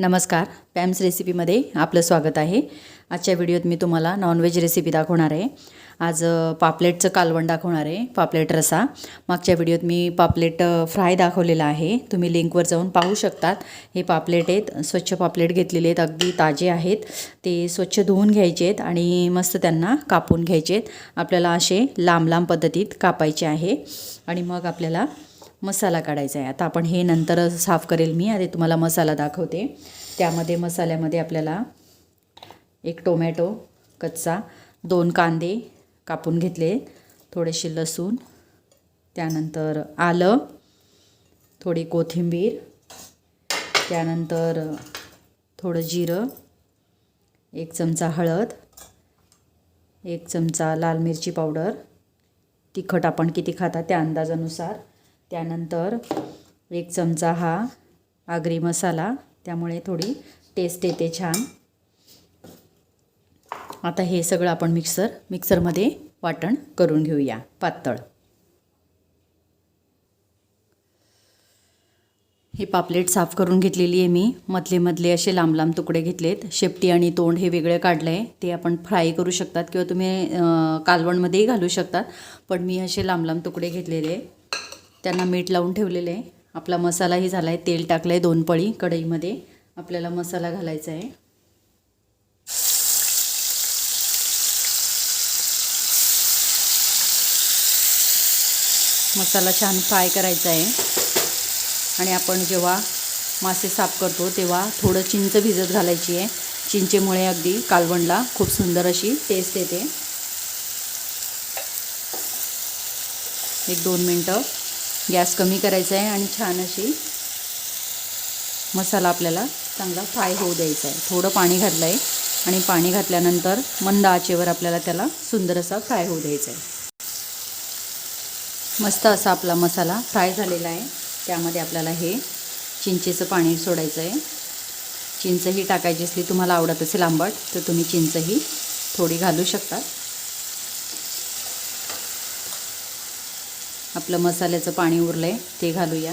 नमस्कार पॅम्स रेसिपीमध्ये आपलं स्वागत आहे. आजच्या व्हिडिओत मी तुम्हाला नॉनव्हेज रेसिपी दाखवणार आहे. आज पापलेटचं कालवण दाखवणार आहे पापलेट रसा. मागच्या व्हिडिओत मी पापलेट फ्राय दाखवलेला आहे. तुम्ही लिंकवर जाऊन पाहू शकतात. हे पापलेट आहेत स्वच्छ पापलेट घेतलेले आहेत अगदी ताजे आहेत. ते स्वच्छ धुवून घ्यायचे आहेत आणि मस्त त्यांना कापून घ्यायचे आहेत. आपल्याला असे लांब लांब पद्धतीत कापायचे आहे. आणि मग आपल्याला मसाला काढायचा आहे. आता आपण हे नंतर साफ करेल मी. आधी तुम्हाला मसाला दाखवते. त्यामध्ये मसाल्यामध्ये आपल्याला एक टोमॅटो कच्चा दोन कांदे कापून घेतले थोडेसे लसूण त्यानंतर आलं थोडी कोथिंबीर त्यानंतर थोडं जिरं एक चमचा हळद एक चमचा लाल मिरची पावडर. तिखट आपण किती खाता त्या अंदाजानुसार त्यानंतर एक चमचा हा आगरी मसाला त्यामुळे थोडी टेस्ट येते छान. आता हे सगळं आपण मिक्सर मिक्सरमध्ये वाटण करून घेऊया पातळ. हे पापलेट साफ करून घेतलेली आहे मी. मधले मधले असे लांब लांब तुकडे घेतलेत. शेपटी आणि तोंड हे वेगळे काढलं आहे ते आपण फ्राय करू शकतात किंवा तुम्ही कालवणमध्येही घालू शकतात. पण मी असे लांब लांब तुकडे घेतलेले. आहे. त्यांना मीठ लावून ठेवलेले आहे. आपला मसालाही झाला आहे तेल टाकलं आहे दोन पळी कढईमध्ये. आपल्याला मसाला घालायचा आहे. मसाला छान फ्राय करायचा आहे. आणि आपण जेव्हा मासे साफ करतो तेव्हा थोडं चिंच भिजत घालायची आहे. चिंचेमुळे अगदी कालवणला खूप सुंदर अशी टेस्ट येते. एक दोन मिनटं. गॅस कमी करायचा आहे आणि छान अशी मसाला आपल्याला चांगला फ्राय होऊ द्यायचा आहे. थोडं पाणी घातलं आहे आणि पाणी घातल्यानंतर मंद आचेवर आपल्याला त्याला सुंदर असा फ्राय होऊ द्यायचा आहे. मस्त असा आपला मसाला फ्राय झालेला आहे. त्यामध्ये आपल्याला हे चिंचेचं पाणी सोडायचं आहे. चिंचही टाकायची असली तुम्हाला आवडत असेल आंबट तर तुम्ही चिंचही थोडी घालू शकता. आपलं मसाल्याचं पाणी उरलं आहे ते घालूया.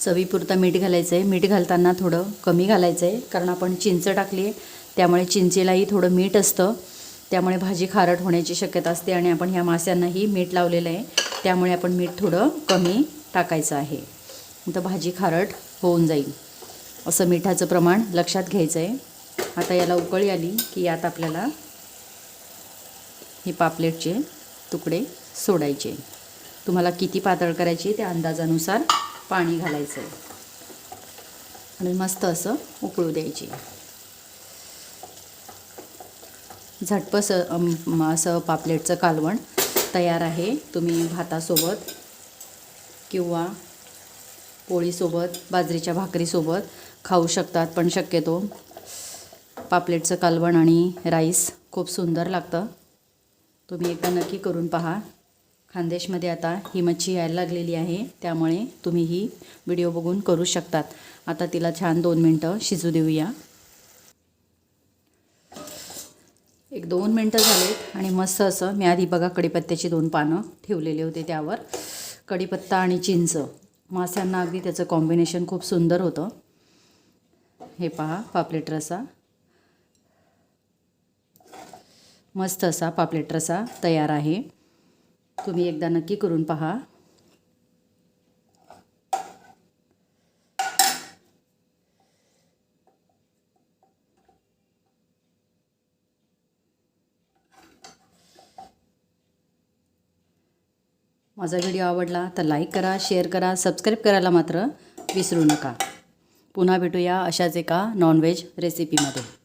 चवीपुरता मीठ घालायचं आहे मीठ घालताना थोडं कमी घालायचं आहे कारण आपण चिंच टाकली आहे त्यामुळे चिंचेलाही थोडं मीठ असतं. त्यामुळे भाजी खारट होण्याची शक्यता असते आणि आपण ह्या माश्यांनाही मीठ लावलेलं आहे. त्यामुळे आपण मीठ थोडं कमी टाकायचं आहे. तर भाजी खारट होऊन जाईल. असं मिठाचं प्रमाण लक्षात घ्यायचं आहे आता याला उकळी आली की यात आपल्याला हे पापलेटचे तुकडे सोडायचे. तुम्हाला किती पातळ करायची त्या अंदाजानुसार पाणी घालायचं आहे. आणि मस्त असं उकळू द्यायचे. झटपस असं पापलेटचं कालवण तयार आहे. तुम्ही भातासोबत किंवा पोळीसोबत बाजरीच्या भाकरीसोबत खाऊ शकतात पण शक्यतो पापलेटचं कालवण आणि राईस खूप सुंदर लागतं. तुम्ही एकदा नक्की करून पहा. खानदेशमध्ये आता ही मच्छी यायला लागलेली आहे त्यामुळे तुम्ही ही व्हिडिओ बघून करू शकतात. आता तिला छान दोन मिनटं शिजू देऊया. एक दोन मिनटं झालेत आणि मस्त असं मी आधी बघा कढीपत्त्याची दोन पानं ठेवलेले होते त्यावर. कढीपत्ता आणि चिंच. मास्यांना अगदी त्याचं कॉम्बिनेशन खूप सुंदर होतं. हे पहा पापलेट रसा. मस्त असा पापलेट रसा तयार आहे. तुम्ही एकदा नक्की करून पहा. माझा व्हिडिओ आवडला तर लाईक करा शेअर करा सबस्क्राईब करायला मात्र विसरू नका. पुन्हा भेटूया अशाच एका नॉनव्हेज रेसिपीमध्ये